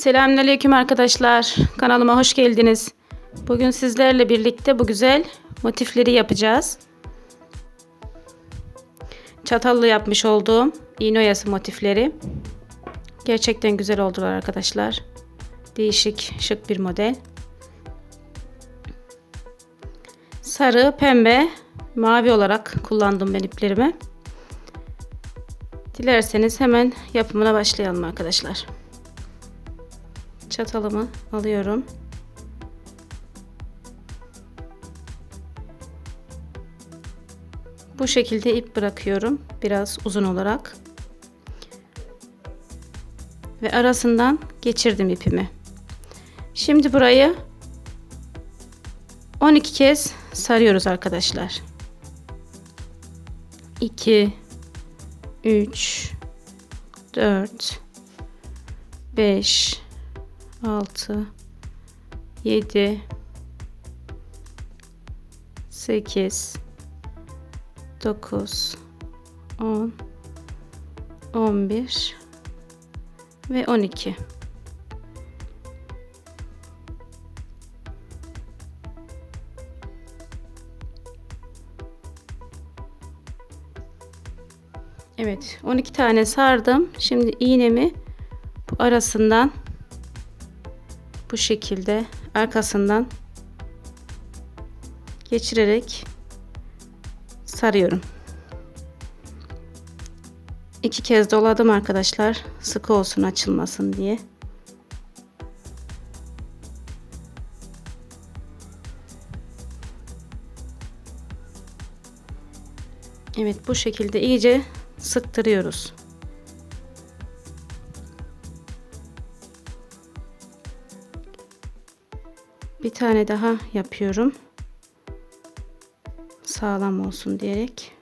Selamünaleyküm arkadaşlar. Kanalıma hoş geldiniz. Bugün sizlerle birlikte bu güzel motifleri yapacağız. Çatallı yapmış olduğum iğne oyası motifleri. Gerçekten güzel oldular arkadaşlar. Değişik, şık bir model. Sarı, pembe, mavi olarak kullandım ben iplerimi. Dilerseniz hemen yapımına başlayalım arkadaşlar. Çatalımı alıyorum. Bu şekilde ip bırakıyorum. Biraz uzun olarak. Ve arasından geçirdim ipimi. Şimdi burayı 12 kez sarıyoruz arkadaşlar. 2 3 4 5 6 7 8 9 10 11 ve 12 Evet 12 tane sardım. Şimdi iğnemi bu arasından bu şekilde arkasından geçirerek sarıyorum. İki kez doladım arkadaşlar. Sıkı olsun açılmasın diye. Evet bu şekilde iyice sıktırıyoruz. Bir tane daha yapıyorum. Sağlam olsun diyerek.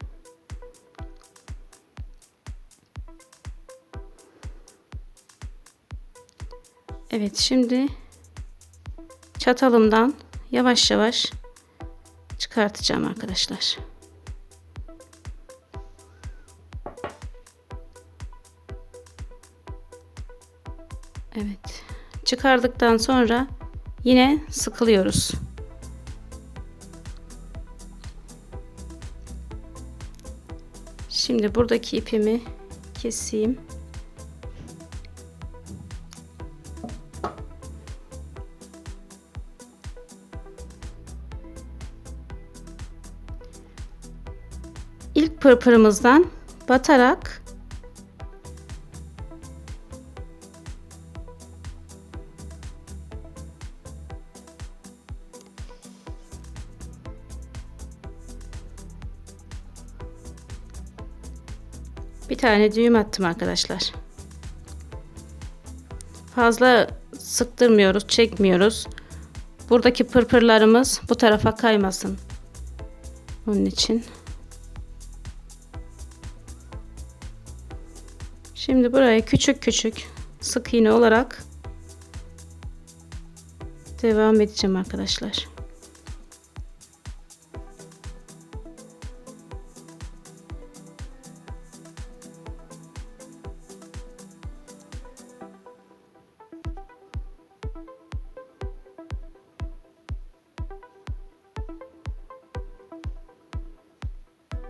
Evet şimdi çatalımdan yavaş yavaş çıkartacağım arkadaşlar. Evet. Çıkardıktan sonra yine sıkılıyoruz. Şimdi buradaki ipimi keseyim. İlk pırpırımızdan batarak tane düğüm attım arkadaşlar. Fazla sıktırmıyoruz, çekmiyoruz. Buradaki pırpırlarımız bu tarafa kaymasın. Onun için. Şimdi buraya küçük küçük sık iğne olarak devam edeceğim arkadaşlar.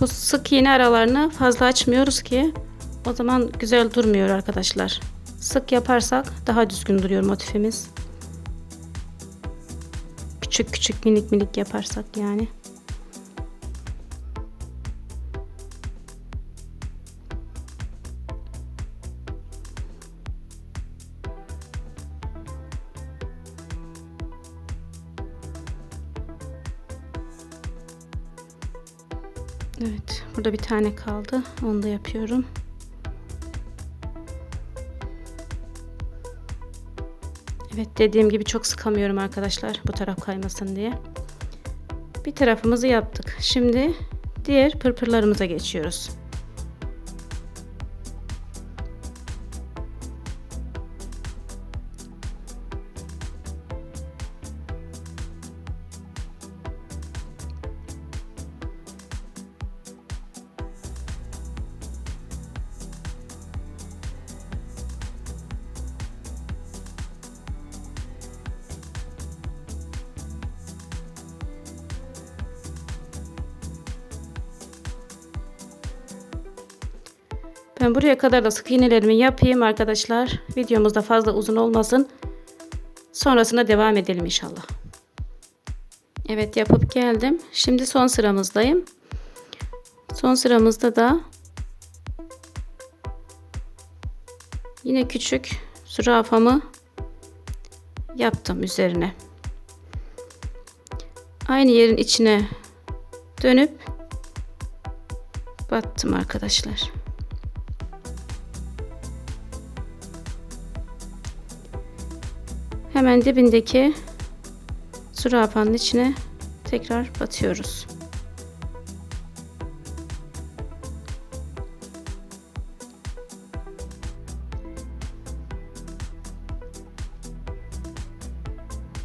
Bu sık iğne aralarını fazla açmıyoruz ki o zaman güzel durmuyor arkadaşlar. Sık yaparsak daha düzgün duruyor motifimiz. Küçük küçük minik minik yaparsak yani. Evet, burada bir tane kaldı. Onu da yapıyorum. Evet, dediğim gibi çok sıkamıyorum arkadaşlar. Bu taraf kaymasın diye. Bir tarafımızı yaptık. Şimdi diğer pırpırlarımıza geçiyoruz. Ben buraya kadar da sık iğnelerimi yapayım arkadaşlar. Videomuz da fazla uzun olmasın. Sonrasında devam edelim inşallah. Evet yapıp geldim. Şimdi son sıramızdayım. Son sıramızda da yine küçük zürafamı yaptım üzerine. Aynı yerin içine dönüp battım arkadaşlar. Hemen dibindeki zürafanın içine tekrar batıyoruz.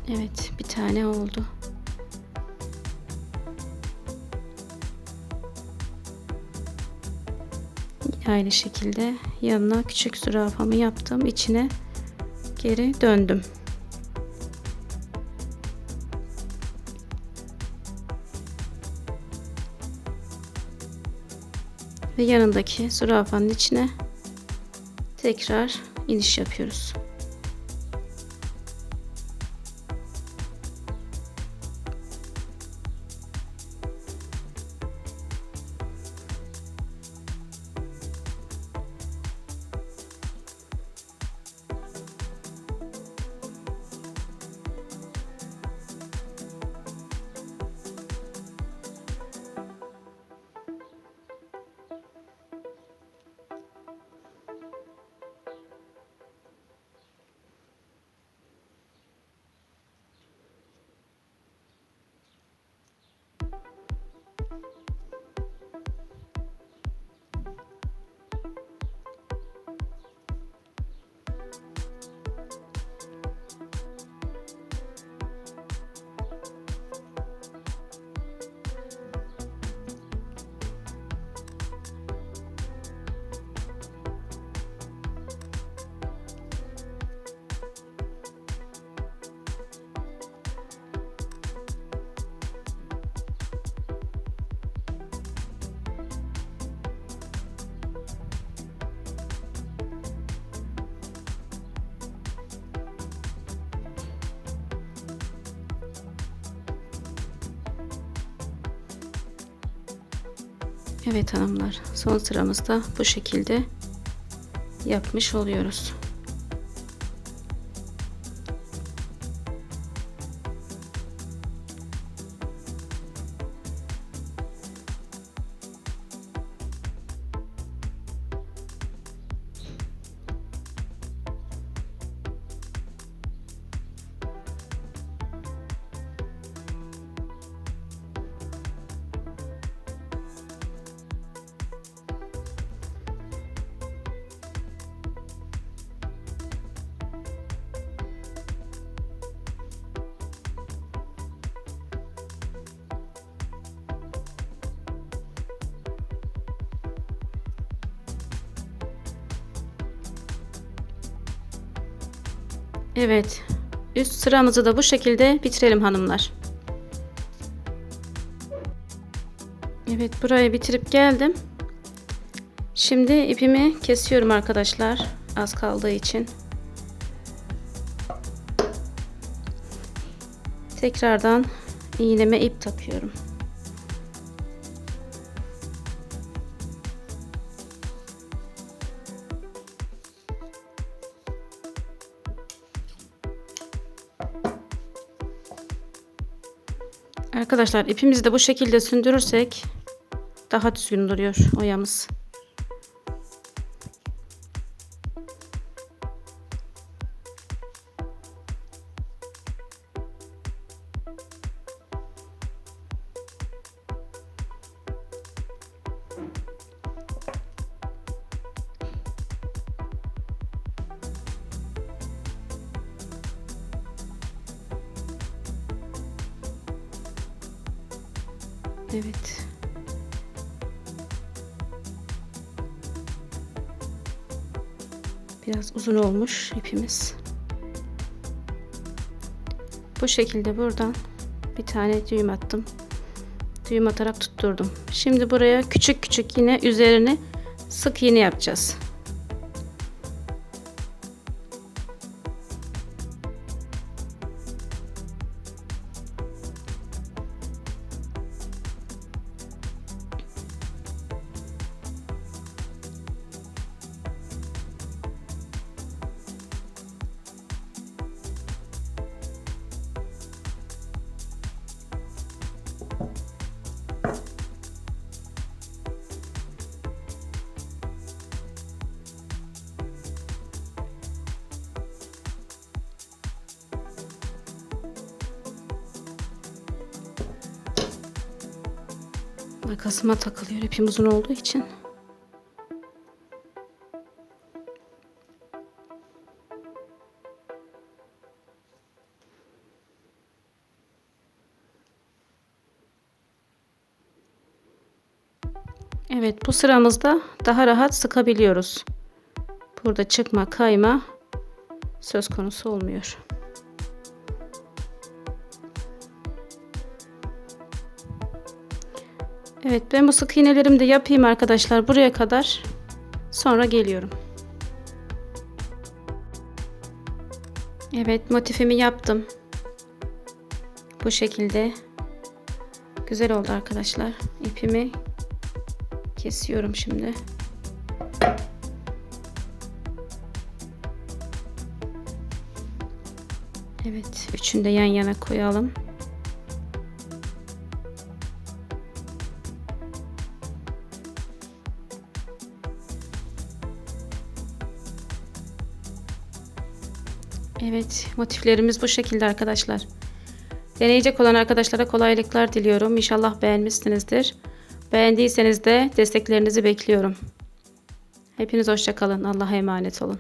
Evet, bir tane oldu. Aynı şekilde yanına küçük zürafamı yaptım. içine geri döndüm. Ve yanındaki zürafanın içine tekrar iniş yapıyoruz. Evet hanımlar son sıramızda bu şekilde yapmış oluyoruz. Evet. Üst sıramızı da bu şekilde bitirelim hanımlar. Evet burayı bitirip geldim. Şimdi ipimi kesiyorum arkadaşlar. Az kaldığı için. Tekrardan iğneme ip takıyorum. Arkadaşlar ipimizi de bu şekilde sündürürsek daha düzgün duruyor oyamız. Evet. Biraz uzun olmuş ipimiz. Bu şekilde buradan bir tane düğüm attım. Düğüm atarak tutturdum. Şimdi buraya küçük küçük yine üzerini sık iğne yapacağız. Makasıma takılıyor ipim uzun olduğu için. Evet bu sıramızda daha rahat sıkabiliyoruz. Burada çıkma kayma söz konusu olmuyor. Evet ben bu sık iğnelerimi de yapayım arkadaşlar buraya kadar. Sonra geliyorum. Evet motifimi yaptım. Bu şekilde. Güzel oldu arkadaşlar. İpimi kesiyorum şimdi. Evet üçünü de yan yana koyalım. Evet motiflerimiz bu şekilde arkadaşlar. Deneyecek olan arkadaşlara kolaylıklar diliyorum. İnşallah beğenmişsinizdir. Beğendiyseniz de desteklerinizi bekliyorum. Hepiniz hoşçakalın. Allah'a emanet olun.